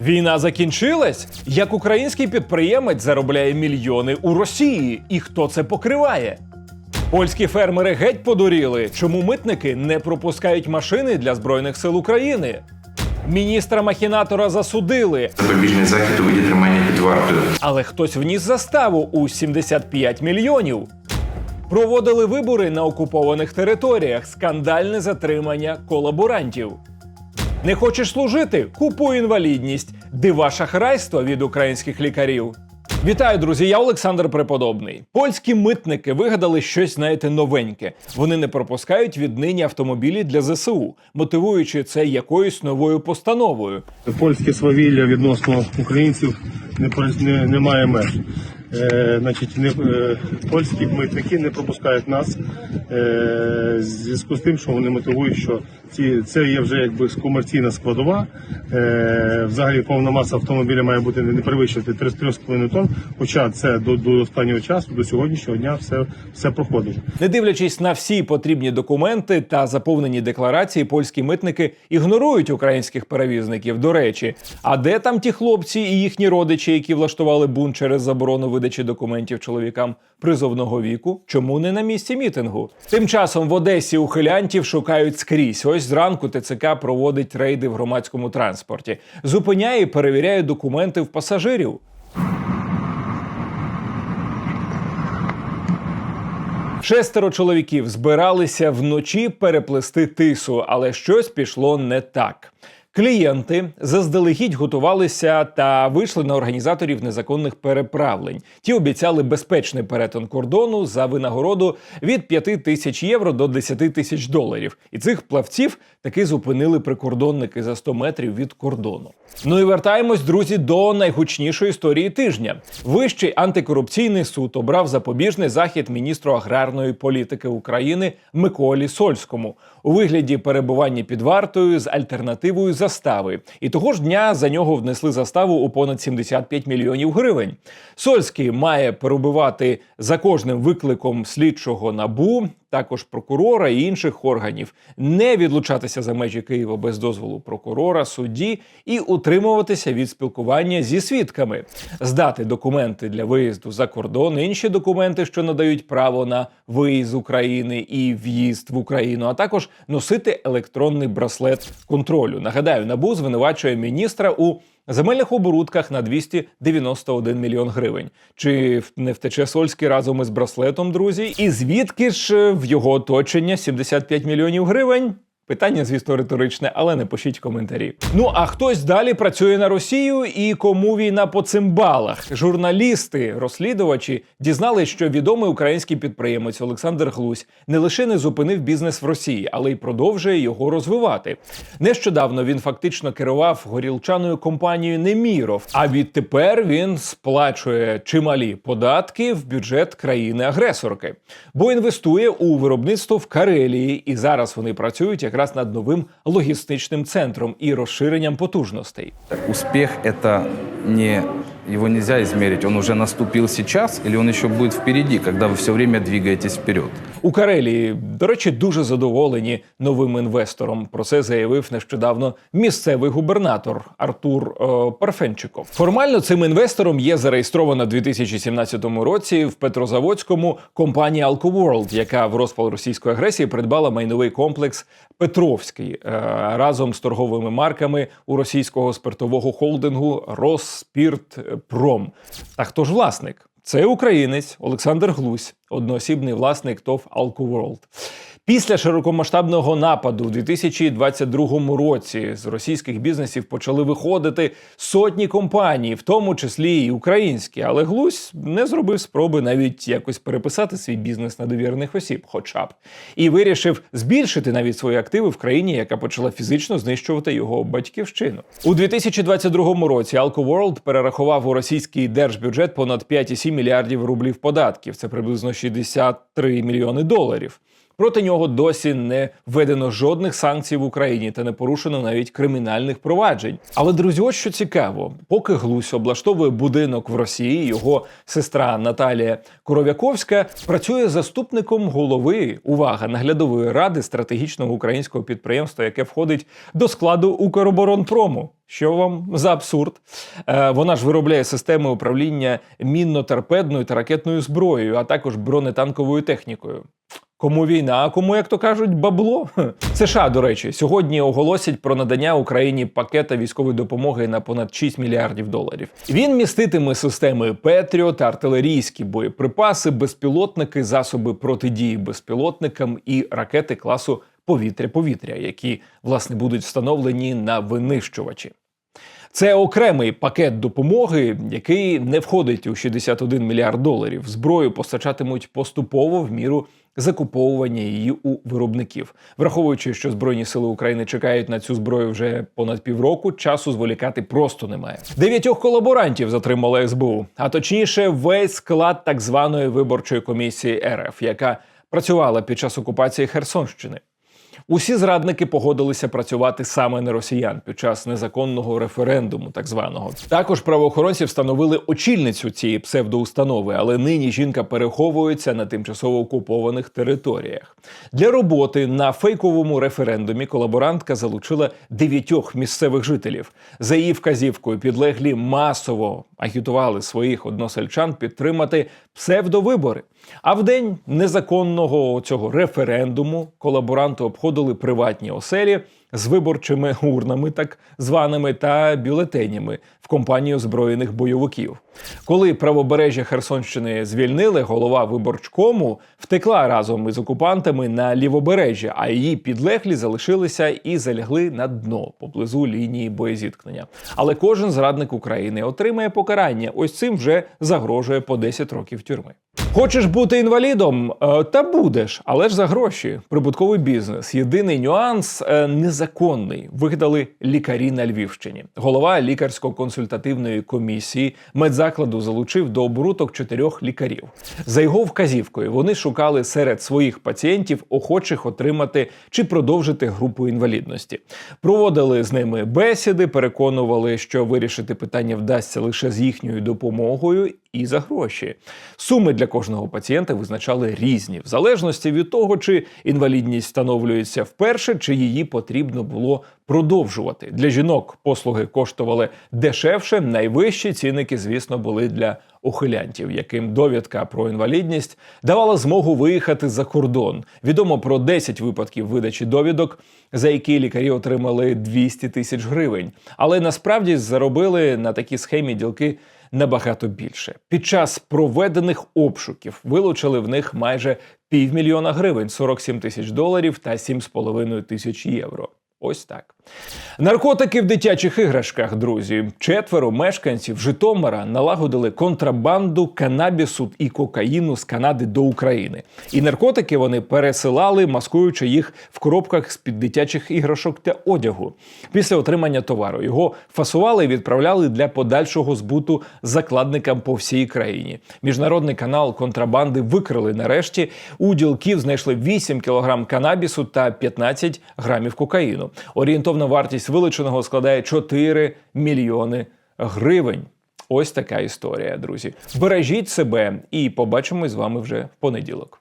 Війна закінчилась? Як український підприємець заробляє мільйони у Росії? І хто це покриває? Польські фермери геть подуріли. Чому митники не пропускають машини для Збройних сил України? Міністра махінатора засудили, Запобіжний захід у виді тримання під вартою. але хтось вніс заставу у 75 мільйонів. Проводили вибори на окупованих територіях. Скандальне затримання колаборантів. Не хочеш служити? Купуй інвалідність. Дива шахрайства від українських лікарів. Вітаю, друзі! Я Олександр Преподобний. Польські митники вигадали щось, знаєте, новеньке. Вони не пропускають віднині автомобілі для ЗСУ, мотивуючи це якоюсь новою постановою. польське свавілля відносно українців не, не, не має меж. Е, значить, не, е, польські митники не пропускають нас е, в зв'язку з тим, що вони мотивують, що ці, це є вже якби комерційна складова. Е, взагалі повна маса автомобіля має бути не перевищувати 3,5 тонн, хоча це до, до останнього часу, до сьогоднішнього дня все, все проходить. Не дивлячись на всі потрібні документи та заповнені декларації, польські митники ігнорують українських перевізників. До речі, а де там ті хлопці і їхні родичі, які влаштували бунт через заборону видачі документів чоловікам призовного віку? Чому не на місці мітингу? Тим часом в Одесі ухилянтів шукають скрізь. Ось зранку ТЦК проводить рейди в громадському транспорті, зупиняє і перевіряє документи в пасажирів. Шестеро чоловіків збиралися вночі переплести тису, але щось пішло не так. Клієнти заздалегідь готувалися та вийшли на організаторів незаконних переправлень. Ті обіцяли безпечний перетин кордону за винагороду від 5 тисяч євро до 10 тисяч доларів. І цих плавців таки зупинили прикордонники за 100 метрів від кордону. Ну і вертаємось, друзі, до найгучнішої історії тижня. Вищий антикорупційний суд обрав запобіжний захід міністру аграрної політики України Миколі Сольському у вигляді перебування під вартою з альтернативою застави. І того ж дня за нього внесли заставу у понад 75 мільйонів гривень. Сольський має перебувати за кожним викликом слідчого набу. Також прокурора і інших органів не відлучатися за межі Києва без дозволу прокурора, судді і утримуватися від спілкування зі свідками, здати документи для виїзду за кордон, інші документи, що надають право на виїзд з України і в'їзд в Україну, а також носити електронний браслет контролю. Нагадаю, набу звинувачує міністра у земельних оборудках на 291 мільйон гривень. Чи не втече Сольський разом із браслетом, друзі? І звідки ж е, в його оточення 75 мільйонів гривень? Питання, звісно, риторичне, але не пишіть коментарі. Ну а хтось далі працює на Росію і кому війна по цимбалах? Журналісти, розслідувачі дізналися, що відомий український підприємець Олександр Глусь не лише не зупинив бізнес в Росії, але й продовжує його розвивати. Нещодавно він фактично керував горілчаною компанією Неміров. А відтепер він сплачує чималі податки в бюджет країни-агресорки, бо інвестує у виробництво в Карелії, і зараз вони працюють якраз над новим логістичним центром і розширенням потужностей. Успіх це не его нельзя измерить. Он уже наступил сейчас или он еще будет впереди, когда вы все время двигаетесь вперед. У Карелії, до речі, дуже задоволені новим інвестором. Про це заявив нещодавно місцевий губернатор Артур е, Парфенчиков. Формально цим інвестором є зареєстрована в 2017 році в Петрозаводському компанія Alcoworld, яка в розпал російської агресії придбала майновий комплекс Петровський е, разом з торговими марками у російського спиртового холдингу Росспіртпром. Та хто ж власник? Це українець Олександр Глусь, одноосібний власник ТОВ Alcoworld. Після широкомасштабного нападу у 2022 році з російських бізнесів почали виходити сотні компаній, в тому числі і українські. Але Глусь не зробив спроби навіть якось переписати свій бізнес на довірених осіб, хоча б, і вирішив збільшити навіть свої активи в країні, яка почала фізично знищувати його батьківщину. У 2022 році Alcoworld перерахував у російський держбюджет понад 5,7 мільярдів рублів податків. Це приблизно 63 мільйони доларів. Проти нього досі не введено жодних санкцій в Україні та не порушено навіть кримінальних проваджень. Але друзі, ось що цікаво, поки Глусь облаштовує будинок в Росії, його сестра Наталія Коров'яковська працює заступником голови увага наглядової ради стратегічного українського підприємства, яке входить до складу Укроборонпрому. Що вам за абсурд? Е, вона ж виробляє системи управління мінно-торпедною та ракетною зброєю, а також бронетанковою технікою. Кому війна, а кому, як то кажуть, бабло. США, до речі, сьогодні оголосять про надання Україні пакета військової допомоги на понад 6 мільярдів доларів. Він міститиме системи Петріот, артилерійські боєприпаси, безпілотники, засоби протидії безпілотникам і ракети класу повітря-повітря, які власне будуть встановлені на винищувачі. Це окремий пакет допомоги, який не входить у 61 мільярд доларів. Зброю постачатимуть поступово в міру закуповування її у виробників. Враховуючи, що Збройні сили України чекають на цю зброю вже понад півроку, часу зволікати просто немає. Дев'ятьох колаборантів затримала СБУ, а точніше, весь склад так званої виборчої комісії РФ, яка працювала під час окупації Херсонщини. Усі зрадники погодилися працювати саме на росіян під час незаконного референдуму, так званого. Також правоохоронці встановили очільницю цієї псевдоустанови, але нині жінка переховується на тимчасово окупованих територіях. Для роботи на фейковому референдумі колаборантка залучила дев'ятьох місцевих жителів. За її вказівкою підлеглі масово агітували своїх односельчан підтримати псевдовибори. А в день незаконного цього референдуму колаборанти обходили приватні оселі з виборчими урнами, так званими, та бюлетенями в компанії озброєних бойовиків. Коли правобережжя Херсонщини звільнили, голова виборчкому втекла разом із окупантами на лівобережжя, а її підлеглі залишилися і залягли на дно поблизу лінії боєзіткнення. Але кожен зрадник України отримає покарання. Ось цим вже загрожує по 10 років тюрми. Хочеш бути інвалідом? Е, Та будеш, але ж за гроші. Прибутковий бізнес. Єдиний нюанс е, незаконний. Вигадали лікарі на Львівщині. Голова лікарсько-консультативної комісії медзакладу залучив до оборудок чотирьох лікарів. За його вказівкою вони шукали серед своїх пацієнтів охочих отримати чи продовжити групу інвалідності. Проводили з ними бесіди, переконували, що вирішити питання вдасться лише з їхньою допомогою і за гроші. Суми для кожного пацієнта визначали різні, в залежності від того, чи інвалідність встановлюється вперше, чи її потрібно було продовжувати. Для жінок послуги коштували дешевше. Найвищі цінники, звісно, були для ухилянтів, яким довідка про інвалідність давала змогу виїхати за кордон. Відомо про 10 випадків видачі довідок, за які лікарі отримали 200 тисяч гривень. Але насправді заробили на такій схемі ділки набагато більше. Під час проведених обшуків вилучили в них майже півмільйона гривень, 47 тисяч доларів та 7,5 тисяч євро. Ось так. Наркотики в дитячих іграшках, друзі. Четверо мешканців Житомира налагодили контрабанду канабісу і кокаїну з Канади до України. І наркотики вони пересилали, маскуючи їх в коробках з-під дитячих іграшок та одягу. Після отримання товару його фасували і відправляли для подальшого збуту закладникам по всій країні. Міжнародний канал контрабанди викрили нарешті. У ділків знайшли 8 кг канабісу та 15 грамів кокаїну. Орієнтовна вартість вилученого складає 4 мільйони гривень. Ось така історія, друзі. Бережіть себе і побачимось з вами вже в понеділок.